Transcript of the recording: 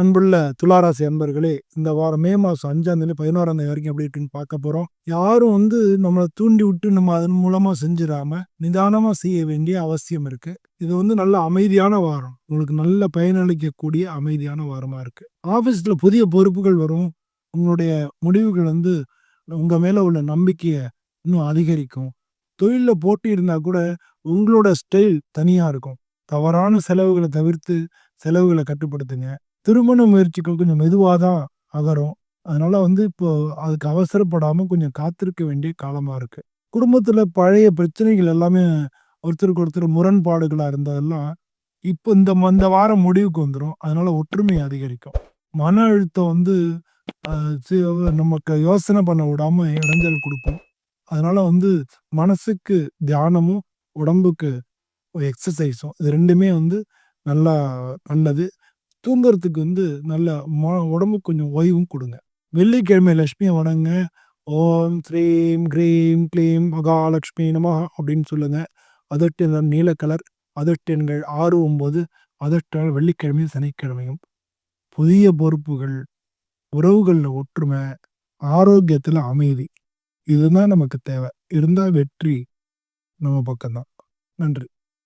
அன்புள்ள துளாராசி அன்பர்களே இந்த வாரம் மே மாதம் அஞ்சாம் தேதி பதினோராம் தேதி வரைக்கும் எப்படி இருக்குன்னு பார்க்க போகிறோம் யாரும் வந்து நம்மளை தூண்டி விட்டு நம்ம அதன் மூலமாக செஞ்சிடாம நிதானமாக செய்ய வேண்டிய அவசியம் இருக்குது இது வந்து நல்ல அமைதியான வாரம். உங்களுக்கு நல்ல பயனளிக்கக்கூடிய அமைதியான வாரமாக இருக்குது ஆஃபீஸில் புதிய பொறுப்புகள் வரும். உங்களுடைய முடிவுகள் வந்து உங்கள் மேலே உள்ள நம்பிக்கையை இன்னும் அதிகரிக்கும். தொழிலில் போட்டி இருந்தால் கூட உங்களோட ஸ்டைல் தனியாக இருக்கும். தவறான செலவுகளை தவிர்த்து செலவுகளை கட்டுப்படுத்துங்க. திருமண முயற்சிகள் கொஞ்சம் மெதுவாக தான் அகரும். அதனால வந்து இப்போ அதுக்கு அவசரப்படாமல் கொஞ்சம் காத்திருக்க வேண்டிய காலமாக இருக்குது குடும்பத்தில் பழைய பிரச்சனைகள் எல்லாமே ஒருத்தருக்கு ஒருத்தர் முரண்பாடுகளாக இருந்ததெல்லாம் இப்போ இந்த இந்த வாரம் முடிவுக்கு வந்துடும் அதனால ஒற்றுமை அதிகரிக்கும். மன அழுத்தம் வந்து நமக்கு யோசனை பண்ண விடாமல் இடைஞ்சல் கொடுக்கும். அதனால வந்து மனசுக்கு தியானமும் உடம்புக்கு எக்ஸசைஸும் இது ரெண்டுமே வந்து நல்லா நல்லது. தூங்குறதுக்கு வந்து நல்ல ம உடம்புக்கு கொஞ்சம் ஓய்வும் கொடுங்க. வெள்ளிக்கிழமை லட்சுமியை வணங்க. ஓம் ஸ்ரீம் க்ரீம் க்ளீம் மகாலட்சுமி நம அப்படின்னு சொல்லுங்க. அதட்டு நீல கலர் அதட்டெண்கள் ஆறு ஒம்பது அதட்டால் வெள்ளிக்கிழமையும் சனிக்கிழமையும். புதிய பொறுப்புகள் உறவுகளில் ஒற்றுமை ஆரோக்கியத்தில் அமைதி. இதுதான் நமக்கு தேவை. இருந்தால் வெற்றி நம்ம பக்கம்தான். நன்றி.